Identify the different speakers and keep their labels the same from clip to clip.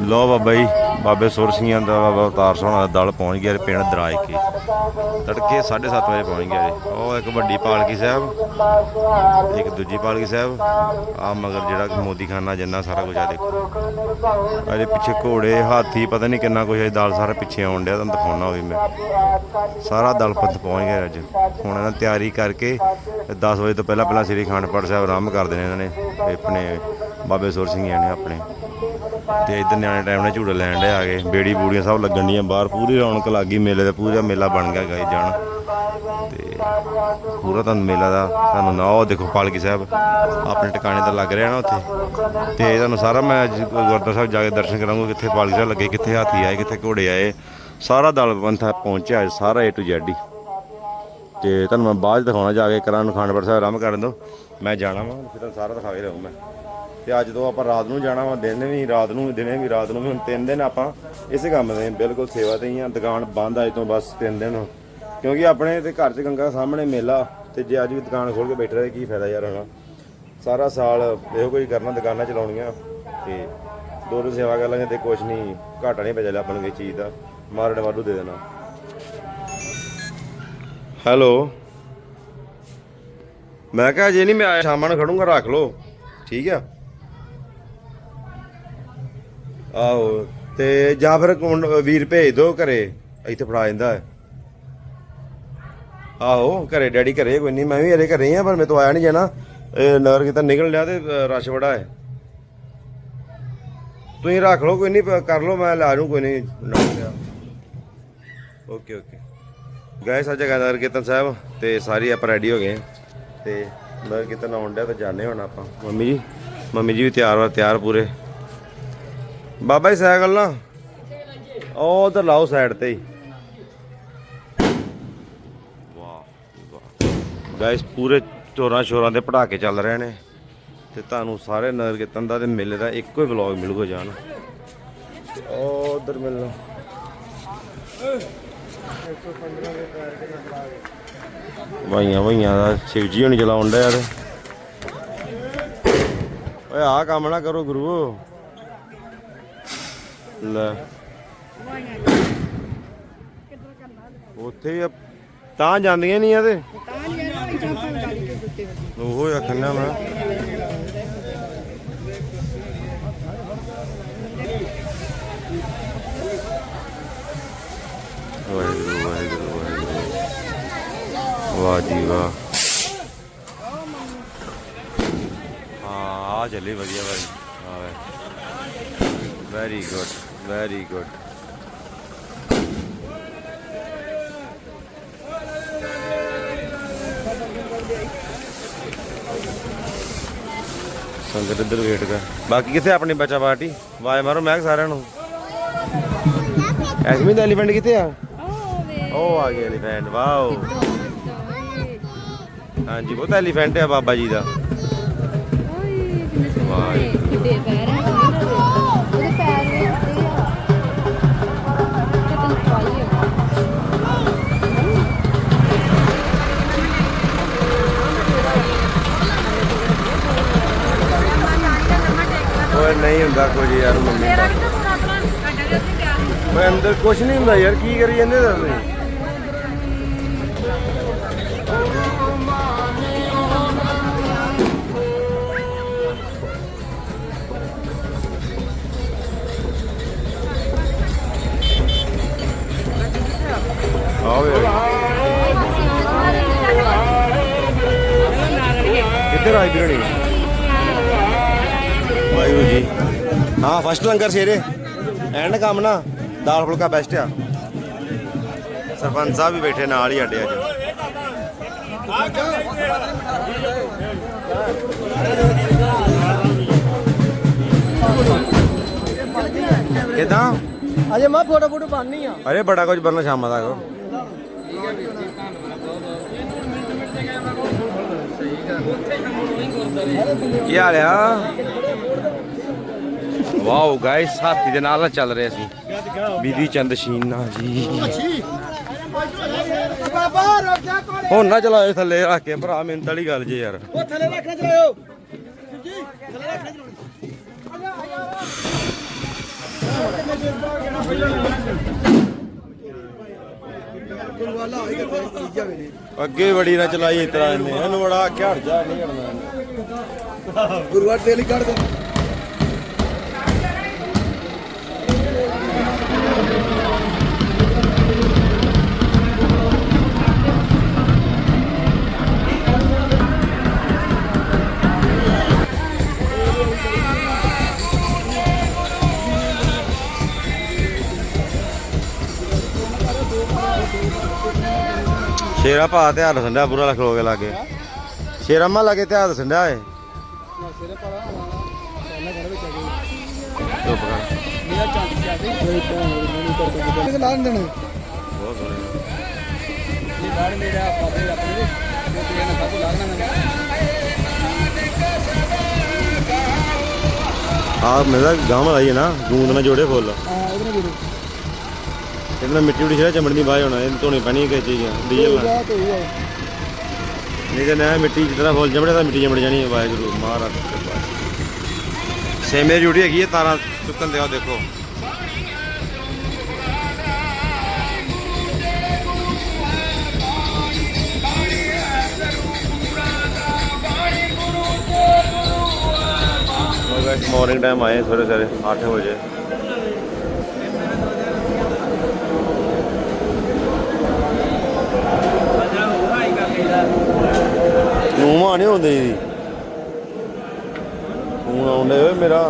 Speaker 1: ਲੋ ਬਾਬਾ ਜੀ, ਬਾਬੇ ਸੁਰ ਸਿੰਘਾਂ ਦਾ ਬਾਬਾ ਅਵਤਾਰ ਸੋਹਣਾ ਦਾ ਦਲ ਪਹੁੰਚ ਗਿਆ ਪਿੰਡ ਦਰਾਜ ਕੇ। ਤੜਕੇ 7:30 ਵਜੇ ਪਹੁੰਚ ਗਿਆ ਜੀ। ਉਹ ਇੱਕ ਵੱਡੀ ਪਾਲਕੀ ਸਾਹਿਬ, ਇੱਕ ਦੂਜੀ ਪਾਲਕੀ ਸਾਹਿਬ, ਆ ਮਗਰ ਜਿਹੜਾ ਮੋਦੀਖਾਨਾ ਮੋਦੀ ਜਿੰਨਾ ਸਾਰਾ ਕੁਝ ਆ ਦੇਖੋ। ਇਹਦੇ ਪਿੱਛੇ ਘੋੜੇ, ਹਾਥੀ, ਪਤਾ ਨਹੀਂ ਕਿੰਨਾ ਕੁਝ ਹੈ ਦਲ ਸਾਰਾ ਪਿੱਛੇ ਆਉਣ ਡਿਆ, ਤੁਹਾਨੂੰ ਦਿਖਾਉਣਾ ਹੋਵੇ ਮੈਂ। ਸਾਰਾ ਦਲ ਪੰਥ ਪਹੁੰਚ ਗਿਆ ਅੱਜ। ਹੁਣ ਇਹਨਾਂ ਤਿਆਰੀ ਕਰਕੇ 10 ਵਜੇ ਤੋਂ ਪਹਿਲਾਂ ਪਹਿਲਾਂ ਸ੍ਰੀ ਅਖੰਡਪੁਰ ਸਾਹਿਬ ਆਰੰਭ ਕਰ ਦੇਣੇ ਇਹਨਾਂ ਨੇ ਆਪਣੇ ਬਾਬੇ ਸੁਰ ਸਿੰਘਾਂ ਨੇ ਆਪਣੇ। ਤੇ ਇਧਰ ਨਿਆਣੇ ਟਾਈਮ ਨਾਲ ਝੂੜੇ ਲੈਣ ਦੇ ਆ ਗਏ ਬੇੜੀ ਬੂੜੀਆਂ ਸਭ ਲੱਗਣ ਡੀਆਂ ਬਾਹਰ। ਪੂਰੀ ਰੌਣਕ ਲੱਗ ਗਈ ਮੇਲੇ ਦਾ ਪੂਰਾ ਮੇਲਾ ਬਣ ਗਿਆ ਗਾਈ ਜਾਣ। ਤੇ ਪੂਰਾ ਤੁਹਾਨੂੰ ਮੇਲਾ ਦਾ ਤੁਹਾਨੂੰ ਨਾ ਉਹ ਦੇਖੋ ਪਾਲਕੀ ਸਾਹਿਬ। ਆਪਣੇ ਟਿਕਾਣੇ ਤੇ ਲੱਗ ਰਿਹਾ ਨਾ ਉੱਥੇ। ਤੇ ਤੁਹਾਨੂੰ ਸਾਰਾ ਮੈਂ ਅੱਜ ਗੁਰਦੁਆਰਾ ਸਾਹਿਬ ਜਾ ਕੇ ਦਰਸ਼ਨ ਕਰਾਂਗਾ ਕਿੱਥੇ ਪਾਲਕੀ ਸਾਹਿਬ ਲੱਗੇ, ਕਿੱਥੇ ਹਾਥੀ ਆਏ, ਕਿੱਥੇ ਘੋੜੇ ਆਏ। ਸਾਰਾ ਦਲ ਪੰਥਾ ਪਹੁੰਚਿਆ ਅੱਜ, ਸਾਰਾ ਏ ਟੂ Z ਹੀ। ਤੇ ਤੁਹਾਨੂੰ ਮੈਂ ਬਾਅਦ 'ਚ ਦਿਖਾਉਣਾ ਜਾ ਕੇ। ਕਰਾਂ ਨੂੰ ਖਾਨਪੁਰ ਸਾਹਿਬ ਆਰਾਮ ਕਰਨ ਦੋ। ਮੈਂ ਜਾਣਾ ਵਾ, ਫਿਰ ਤੁਹਾਨੂੰ ਸਾਰਾ ਦਿਖਾ ਕੇ ਰਹੂੰ ਮੈਂ। ਤੇ ਅੱਜ ਤੋਂ ਆਪਾਂ ਰਾਤ ਨੂੰ ਜਾਣਾ ਵਾ, ਦਿਨ ਵੀ, ਰਾਤ ਨੂੰ ਵੀ ਦਿਨੇ ਵੀ, ਰਾਤ ਨੂੰ ਵੀ, ਹੁਣ ਤਿੰਨ ਦਿਨ ਆਪਾਂ ਇਸੇ ਕੰਮ ਦੇ ਬਿਲਕੁਲ ਸੇਵਾ ਤੇ ਹੀ ਆ ਦੁਕਾਨ ਬੰਦ ਅੱਜ ਤੋਂ ਬਸ ਤਿੰਨ ਦਿਨ ਕਿਉਂਕਿ ਆਪਣੇ ਤੇ ਘਰ 'ਚ ਗੰਗਾ ਸਾਹਮਣੇ ਮੇਲਾ, ਤੇ ਜੇ ਅੱਜ ਵੀ ਦੁਕਾਨ ਖੋਲ ਕੇ ਬੈਠੇ ਰਹੇ, ਕੀ ਫਾਇਦਾ ਯਾਰ ਹਨਾ ਸਾਰਾ ਸਾਲ ਇਹੋ ਕੋਈ ਕਰਨਾ, ਦੁਕਾਨਾਂ ਚਲਾਉਣੀਆਂ, ਤੇ ਦੋ ਰੋਜ਼ ਸੇਵਾ ਕਰ ਲਾਂਗੇ ਤੇ ਕੁਛ ਨਹੀਂ, ਘਾਟਾ ਨਹੀਂ ਬਚਿਆ ਆਪਾਂ ਨੂੰ ਕਿਸੇ ਚੀਜ਼ ਦਾ। ਮਾਰਨ ਵਾਧੂ ਦੇ ਦੇਣਾ। ਹੈਲੋ। ਮੈਂ ਕਿਹਾ ਜੇ ਨਹੀਂ ਮੈਂ ਆਇਆ, ਸ਼ਾਮਾਂ ਨੂੰ ਖੜੂੰਗਾ, ਰੱਖ ਲਓ। ਠੀਕ ਆ? ਆਹੋ ਤੇ ਜਾਂ ਫਿਰ ਕੁੰਡ- ਵੀਰ ਭੇਜ ਦਿਓ ਘਰੇ ਇੱਥੇ ਫੜਾ ਜਾਂਦਾ ਹੈ। ਆਹੋ ਘਰੇ ਡੈਡੀ ਘਰੇ ਕੋਈ ਨਹੀਂ ਮੈਂ ਵੀ ਹਰੇ ਘਰੇ ਹੀ ਆ ਪਰ ਮੈਂ ਤੋਂ ਆਇਆ ਨਹੀਂ ਜਾਣਾ। ਇਹ ਨਗਰ ਕਿਤਾ ਨਿਕਲ ਲਿਆ ਤੇ ਅ, ਰਸ਼ ਬੜਾ ਹੈ। ਤੁਸੀਂ ਰੱਖ ਲਓ ਕੋਈ ਨਹੀਂ ਪ- ਕਰ ਲਓ ਮੈਂ ਲਾ ਜੂ ਕੋਈ ਨਹੀਂ ਨਾਲ ਲਿਆ। Okay okay. ਗਏ ਸੱਜਾ ਗਾ ਨਗਰ ਕੀਰਤਨ ਸਾਹਿਬ ਤੇ ਸਾਰੀ ਆਪਾਂ ਰੈਡੀ ਹੋ ਗਏ। ਤੇ ਨਗਰ ਕੀਰਤਨ ਆਉਣ ਡਿਆ ਤੇ ਜਾਣੇ ਹੁਣ ਆਪਾਂ। ਮੰਮੀ ਜੀ ਮੰਮੀ ਜੀ ਵੀ ਤਿਆਰ ਵਾ ਤਿਆਰ ਪੂਰੇ। ਬਾਬਾ ਜੀ ਸਾਈਕਲ ਨਾ। ਉਹ ਉਧਰ ਲਾਓ ਸਾਈਡ ਤੇ ਹੀ। ਗਾਇਸ ਪੂਰੇ ਚੋਰਾਂ ਸ਼ੋਰਾਂ ਦੇ ਪੜਾਕੇ ਚੱਲ ਰਹੇ ਨੇ। ਤੇ ਤੁਹਾਨੂੰ ਸਾਰੇ ਨਗਰ ਕੀਰਤਨ ਦਾ ਤੇ ਮੇਲੇ ਦਾ ਇੱਕੋ ਹੀ ਵਲੌਗ ਮਿਲੂਗਾ ਜਾਨ ਉਹ ਉਧਰ ਮਿਲਣਾ। ਵਾਈਆਂ ਵਾਈਆਂ ਦਾ ਸ਼ਿਵਜੀ ਚਲਾਉਣ ਡਿਆ ਯਾਰ ਓਏ ਆਹ ਕੰਮ ਨਾ ਕਰੋ ਗੁਰੂ। ਲੈ। ਉੱਥੇ ਹੀ ਆ- ਤਾਂ ਜਾਂਦੀਆਂ ਨਹੀਂ ਆ ਤੇ। ਉਹ ਹੀ ਆਖਣਾ ਮੈਂ ਵਾਹਿਗੁਰੂ ਵਾਹਿਗੁਰੂ ਵਾਹਿਗੁਰੂ। ਵਾਹ ਜੀ ਵਾਹ। ਹਾਂ, ਆ ਚੱਲੀ ਵਧੀਆ ਭਾਈ ਹਾਂ ਵੈਰੀ ਗੁੱਡ ਵੈਰੀ ਗੁੱਡ ਸੰਗਤ ਇੱਧਰ ਵੇਟ ਕਰ। ਬਾਕੀ ਕਿੱਥੇ ਆਪਣੀ ਬੱਚਾ ਪਾਰਟੀ? ਵਾਏ ਮਾਰੋ ਮੈਂ ਸਾਰਿਆਂ ਨੂੰ। ਐਸਮੀ ਦਾ ਐਲੀਫੈਂਟ ਕਿੱਥੇ ਆ? ਉਹ ਆ ਗਿਆ ਐਲੀਫੈਂਟ ਵਾਓ। ਹਾਂਜੀ ਬਹੁਤ ਐਲੀਫੈਂਟ ਹੈ ਬਾਬਾ ਜੀ ਦਾ। ਵਾਹ
Speaker 2: ਕਿੱਡੇ
Speaker 1: ਓਏ ਨਹੀਂ ਹੁੰਦਾ ਕੁਝ ਯਾਰ ਮੰਮੀ ਦਾ। ਓਏ ਅੰਦਰ ਕੁਝ ਨਹੀਂ ਹੁੰਦਾ ਯਾਰ, ਕੀ ਕਰੀ ਜਾਂਦੇ ਤੁਸੀਂ? ਆਵੇ ਕਿੱਧਰ ਆਈ ਬਿਰਣੀ ਹਾਂ ਫਸਟ ਲੰਗਰ ਸੇਰੇ ਐਂਡ ਕੰਮ ਨਾ ਦਾਲ ਫੁਲਕਾ ਬੈਸਟ ਆ। ਸਰਪੰਚ ਸਾਹਿਬ ਵੀ ਬੈਠੇ ਨਾਲ ਹੀ ਅੱਡੇ ਅੱਜ ਕਿਦਾਂ?
Speaker 3: ਅਜੇ ਮੈਂ ਫੋਟੋ ਫੋਟੋ ਬਣਨੀ ਆ।
Speaker 1: ਅਰੇ ਬੜਾ ਕੁਝ ਬਣਨਾ ਸ਼ਾਮਾਂ ਤੱਕ। ਕੀ ਹਾਲ ਆ? ਵਾਓ ਗਾਇਸ ਹਾਥੀ ਦੇ ਨਾਲ ਚੱਲ ਰਹੇ ਸੀ ਬੀਦੀ ਚੰਦ ਸ਼ੀਨਾ ਜੀ।
Speaker 3: ਬਾਬਾ
Speaker 1: ਹੁਣ ਨਾ ਚਲਾਏ ਥੱਲੇ ਰੱਖ ਕੇ ਭਰਾ ਮਿੰਤ ਵਾਲੀ ਗੱਲ ਜੇ ਯਾਰ।
Speaker 3: ਉਹ ਥੱਲੇ ਰੱਖਣਾ ਚਲਾਇਓ। ਜੀ ਥੱਲੇ ਰੱਖਣਾ ਚਲਾਉਣੀ।
Speaker 1: ਅੱਗੇ ਬੜੀ ਨਾ ਚਲਾਈ ਇਸ ਤਰ੍ਹਾਂ ਇਹਨੇ। ਇਹਨੂੰ ਬੜਾ ਆਖਿਆ ਹਟ ਜਾ ਨਹੀਂ ਹਟਣਾ
Speaker 3: ਗੁਰੂਵਾਰ ਡੇਲੀ ਕੱਢ ਦੇ।
Speaker 1: ਸ਼ੇਰਾ ਭਾ ਧਿਆਨ ਰਸੰਦਾ ਪੂਰਾ ਲੱਖ ਹੋ ਕੇ ਲਾਗੇ। ਸ਼ੇਰਾ ਮਾ ਲਾਗੇ ਧਿਆਨ ਰਸੰਦਾ ਏ।
Speaker 3: ਆ ਗਈ
Speaker 1: ਚੁੱਪ ਕਰ।
Speaker 3: ਲਾ ਦੇਣਾ
Speaker 1: ਬਹੁਤ ਸੋਹਣੇ
Speaker 3: ਇਹ ਬਾੜ ਮੇਰਾ ਪਾਪੇ ਆਪਣੇ ਤੇ ਤੇ ਨਾ ਸਭ ਲਾਗਣਾ ਮੈਂ
Speaker 1: ਆ ਮੇਰਾ ਗਾਂ ਲਾਈ ਹੈ ਨਾ, ਗੂੰਦ ਨਾਲ ਜੋੜੇ ਫੁੱਲ।
Speaker 3: ਆ ਇਹਨੇ ਵੀਰੇ
Speaker 1: ਇਹਦੇ ਨਾਲ ਮਿੱਟੀ ਉੜੀ ਸ਼ੇਰਾ ਚਮੜਨੀ ਬਾਹ ਹੋਣਾ ਇਹ ਧੋਣੀ ਪੈਣੀ ਹੈ ਕਿਸੇ ਚੀਜ਼ ਡੀਜ਼ਲ ਨਾਲ।
Speaker 3: ਜਾ ਆ।
Speaker 1: ਨਹੀਂ ਤੇ ਨਾ ਮਿੱਟੀ ਜਿੱਦਾਂ ਫੁੱਲ ਜਮੜੇ ਤਾਂ ਮਿੱਟੀ ਜਮੜ ਜਾਣੀ ਹੈ ਵਾਹਿਗੁਰੂ ਮਹਾਰਾਜ ਸੇਮੇ ਦੀ ਡਿਊਟੀ ਹੈਗੀ ਹੈ ਤਾਰਾਂ ਚੁੱਕਣ ਦੇ ਆਓ ਦੇਖੋ। ਮਾਰਨਿੰਗ ਟਾਈਮ ਆਏ ਸਵੇਰੇ ਸਵੇਰੇ 8 ਵਜੇ। ਨੂੰਹਾਂ ਨਹੀਂ ਹੁੰਦੀ ਜੀ। ਫੋਨ ਆਉਂਦੇ ਓਏ ਮੇਰਾ।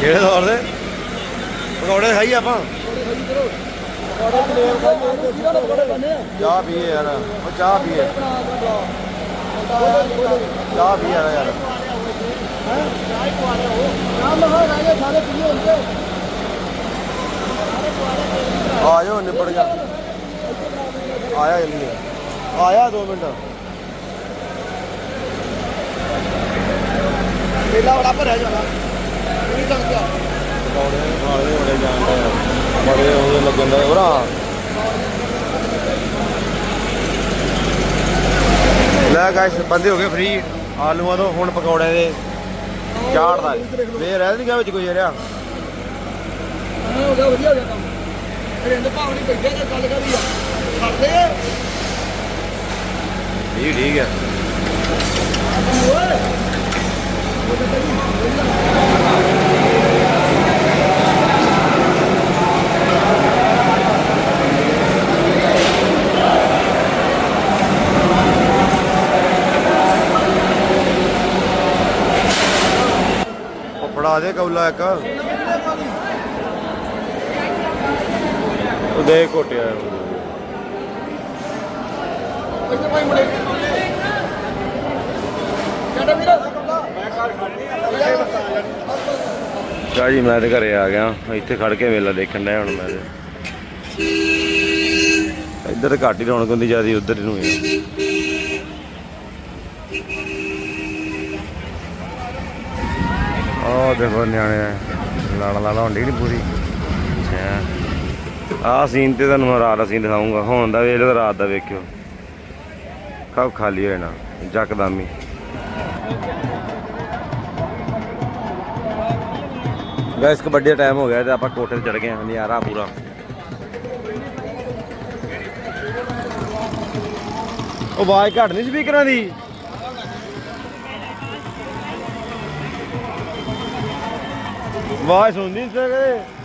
Speaker 1: ਕਿਹੜੇ ਦੌਰ ਦੇ? ਪਕੌੜੇ ਖਾਈ ਆਪਾਂ?
Speaker 3: ਬੜੇ ਪਲੇਅਰ ਦਾ ਇਹ ਕਿਹੜਾ ਬੜੇ
Speaker 1: ਚਾਹ ਪੀਏ ਯਾਰ। ਉਹ ਚਾਹ ਪੀਏ ਚਾਹ ਪੀ ਯਾਰ ਯਾਰ
Speaker 3: ਨਾ ਮਹਾ ਸਾਰੇ ਪੀਏ ਹੁੰਦੇ
Speaker 1: ਆ ਜਾਓ ਨਿਬੜ ਗਿਆ ਆਇਆ ਜਲਦੀ ਆਇਆ 2 ਮਿੰਟ।
Speaker 3: ਮੇਲਾ ਬੜਾ ਭਰਿਆ ਜਾਣਾ। ਪੂਰੀ ਸੰਗਤ
Speaker 1: ਪਕੌੜੇ ਖਾਲੇ ਬੜੇ ਜਾਂਦੇ ਬੜੇ ਉਹਦੇ ਲੱਗਣ ਦਾ ਭਰਾ। ਲੈ ਗਾਇਸ ਬੰਦੇ ਹੋ ਗਏ ਫ੍ਰੀ ਆਲੂਆਂ ਤੋਂ ਹੁਣ ਪਕੌੜੇ ਦੇ ਚਾੜਦਾ ਵੇ ਰਹਿ ਨਹੀਂ ਗਿਆ ਵਿੱਚ ਕੋਈ ਯਾਰਿਆ
Speaker 3: ਹੋ ਗਿਆ ਵਧੀਆ ਹੋ ਗਿਆ ਕੰਮ। ਰਿੰਦ ਭਾਵਨੀ ਬੈਠੇ ਤੇ ਗੱਲ ਕਰੀ ਆ। ਕਰਦੇ ਆ?
Speaker 1: ਠੀਕ ਠੀਕ ਹੈ ਉਹ ਫੜਾ ਦੇ ਕੌਲਾ ਇੱਕ ਉਹ ਦੇ ਘੋਟਿਆ
Speaker 3: ਇੱਥੇ ਭਾਈ ਮੁੰਡੇ ਕਿਹੜਾ ਵੀਰ ਮੈਂ ਘਰ ਖੜਨੀ
Speaker 1: ਸ਼ਾਹ ਜੀ ਮੈਂ ਤੇ ਘਰੇ ਆ ਗਿਆ। ਇੱਥੇ ਖੜ ਕੇ ਮੇਲਾ ਦੇਖਣ ਡਿਆ ਹੁਣ ਮੈਂ ਇੱਧਰ ਘੱਟ ਹੀ ਰੌਣਕ ਹੁੰਦੀ ਜਿਆਦੀ ਉੱਧਰ ਨੂੰ ਹੀ ਆਹ ਦੇਖੋ ਨਿਆਣੇ ਲਾਲਾ ਲਾਲਾ ਹੁੰਦੀ ਨਹੀਂ ਪੂਰੀ। ਅੱਛਾ। ਆਹ ਸੀਨ ਤੇ ਤੁਹਾਨੂੰ ਮੈਂ ਰਾਤ ਦਾ ਸੀਨ ਦਿਖਾਉਂਗਾ ਹੁਣ ਦਾ ਵੇਖ ਲਓ ਰਾਤ ਦਾ ਵੇਖਿਓ। ਕਬ ਖਾਲੀ ਹੋਏ ਨਾ, ਜੱਕਦਮ ਹੀ। ਗਾਇਸ ਕਬੱਡੀ ਦਾ ਟਾਈਮ ਹੋ ਗਿਆ ਤੇ ਆਪਾਂ ਕੋਠੇ ਤੇ ਚੜ ਗਏ ਹਾਂ, ਨਜ਼ਾਰਾ ਪੂਰਾ। ਉਹ ਆਵਾਜ਼ ਘੱਟ ਨਹੀਂ ਸਪੀਕਰਾਂ ਦੀ। ਆਵਾਜ਼ ਸੁਣਦੀ ਨਹੀਂ